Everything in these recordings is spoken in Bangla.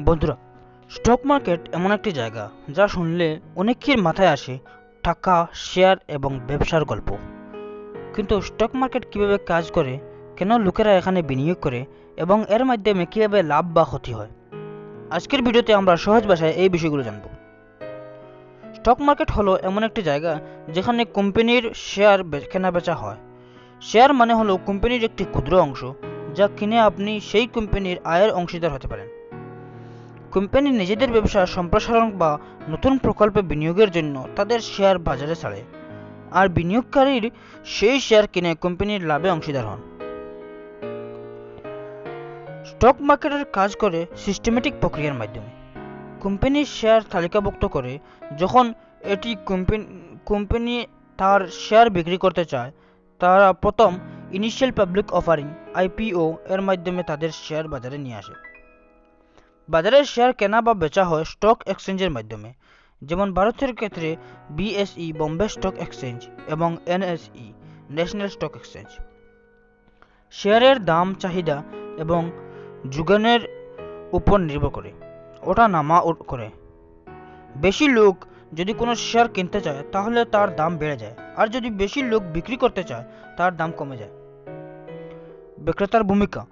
বন্ধুরা স্টক মার্কেট এমন একটি জায়গা যা শুনলে অনেকের মাথায় আসে টাকা শেয়ার এবং ব্যবসার গল্প। কিন্তু স্টক মার্কেট কীভাবে কাজ করে, কেন লোকেরা এখানে বিনিয়োগ করে এবং এর মাধ্যমে কীভাবে লাভ বা ক্ষতি হয়? আজকের ভিডিওতে আমরা সহজ ভাষায় এই বিষয়গুলো জানব। স্টক মার্কেট হলো এমন একটি জায়গা যেখানে কোম্পানির শেয়ার কেনা বেচা হয়। শেয়ার মানে হলো কোম্পানির একটি ক্ষুদ্র অংশ যা কিনে আপনি সেই কোম্পানির আয়ের অংশীদার হতে পারেন। কোম্পানি নিজেদের ব্যবসা সম্প্রসারণ বা নতুন প্রকল্পে বিনিয়োগের জন্য তাদের শেয়ার বাজারে ছাড়ে আর বিনিয়োগকারীর সেই শেয়ার কিনে কোম্পানির লাভে অংশীদার হন। স্টক মার্কেটের কাজ করে সিস্টেমেটিক প্রক্রিয়ার মাধ্যমে। কোম্পানির শেয়ার তালিকাভুক্ত করে যখন এটি কোম্পানি কোম্পানি তার শেয়ার বিক্রি করতে চায়, তারা প্রথম ইনিশিয়াল পাবলিক অফারিং আইপিও এর মাধ্যমে তাদের শেয়ার বাজারে নিয়ে আসে। বাজারে শেয়ার কেনা বা বেচা হয় স্টক এক্সচেঞ্জের মাধ্যমে, যেমন ভারতের ক্ষেত্রে বিএসই, বম্বে স্টক এক্সচেঞ্জ এবং এনএসই, ন্যাশনাল স্টক এক্সচেঞ্জ। শেয়ারের দাম, চাহিদা এবং যোগানের উপর নির্ভর করে, ওটা নামা করে। বেশি লোক যদি কোনো শেয়ার কিনতে চায়, তাহলে তার দাম বেড়ে যায়, আর যদি বেশি লোক বিক্রি করতে চায়, তার দাম কমে যায়। বিক্রেতার ভূমিকা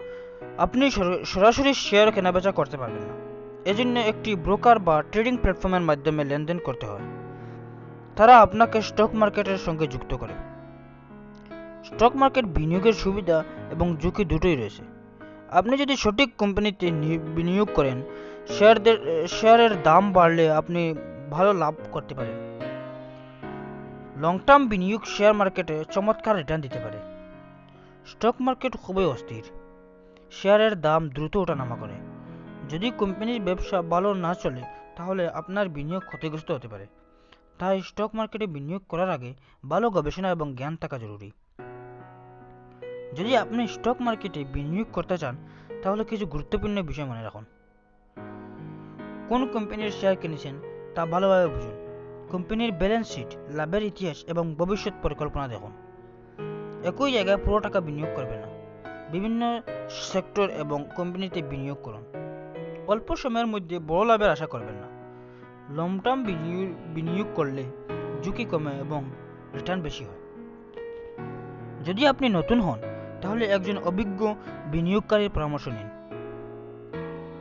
আপনি সরাসরি শেয়ার কেনাবেচা করতে পারবেন না। এজন্য একটি ব্রোকার বা ট্রেডিং প্ল্যাটফর্মের মাধ্যমে লেনদেন করতে হয়। তারা আপনাকে স্টক মার্কেটের সঙ্গে যুক্ত করে। স্টক মার্কেট বিনিয়োগের সুবিধা এবং ঝুঁকি দুটোই রয়েছে। আপনি যদি সঠিক কোম্পানিতে বিনিয়োগ করেন, শেয়ারদের, শেয়ারের দাম বাড়লে আপনি ভালো লাভ করতে পারেন। লং টার্ম বিনিয়োগ শেয়ার মার্কেটে চমৎকার রিটার্ন দিতে পারে। স্টক মার্কেট খুবই অস্থির। শেয়ারের দাম দ্রুত ওঠানামা করে। যদি কোম্পানির ব্যবসা ভালো না চলে তাহলে আপনার বিনিয়োগ ক্ষতিগ্রস্ত হতে পারে। তাই স্টক মার্কেটে বিনিয়োগ করার আগে ভালো গবেষণা এবং জ্ঞান থাকা জরুরি। যদি আপনি স্টক মার্কেটে বিনিয়োগ করতে চান তাহলে কিছু গুরুত্বপূর্ণ বিষয় মনে রাখুন। কোন কোম্পানির শেয়ার কিনেছেন তা ভালোভাবে বুঝুন। কোম্পানির ব্যালেন্স শিট লাভের ইতিহাস এবং ভবিষ্যৎ পরিকল্পনা দেখুন। একই জায়গায় পুরো টাকা বিনিয়োগ করবেন না। বিভিন্ন সেক্টর এবং কোম্পানিতে বিনিয়োগ করুন। অল্প সময়ের মধ্যে বড় লাভের আশা করবেন না। লং টার্ম বিনিয়োগ করলে ঝুঁকি কমে এবং রিটার্ন বেশি হয়। যদি আপনি নতুন হন, তাহলে একজন অভিজ্ঞ বিনিয়োগকারীর পরামর্শ নিন।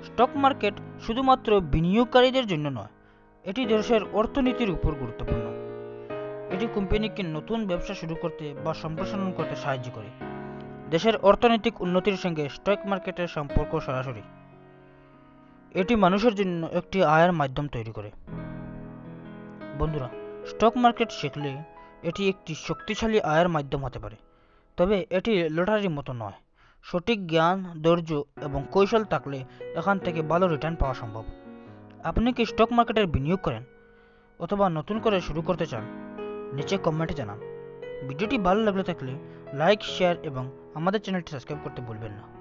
স্টক মার্কেট শুধুমাত্র বিনিয়োগকারীদের জন্য নয়, এটি দেশের অর্থনীতির উপর গুরুত্বপূর্ণ। এটি কোম্পানিকে নতুন ব্যবসা শুরু করতে বা সম্প্রসারণ করতে সাহায্য করে। দেশের অর্থনৈতিক উন্নতির সঙ্গে স্টক মার্কেটের সম্পর্ক সরাসরি। এটি মানুষের জন্য একটি আয়ের মাধ্যম তৈরি করে। বন্ধুরা স্টক মার্কেট শিখলে এটি একটি শক্তিশালী আয়ের মাধ্যম হতে পারে। তবে এটি লটারির মতো নয়। সঠিক জ্ঞান, ধৈর্য এবং কৌশল থাকলে এখান থেকে ভালো রিটার্ন পাওয়া সম্ভব। আপনি কি স্টক মার্কেটের বিনিয়োগ করেন অথবা নতুন করে শুরু করতে চান? নিচে কমেন্টে জানান। ভিডিওটি ভালো লাগলে থাকলে লাইক শেয়ার এবং আমাদের চ্যানেলটি সাবস্ক্রাইব করতে ভুলবেন না।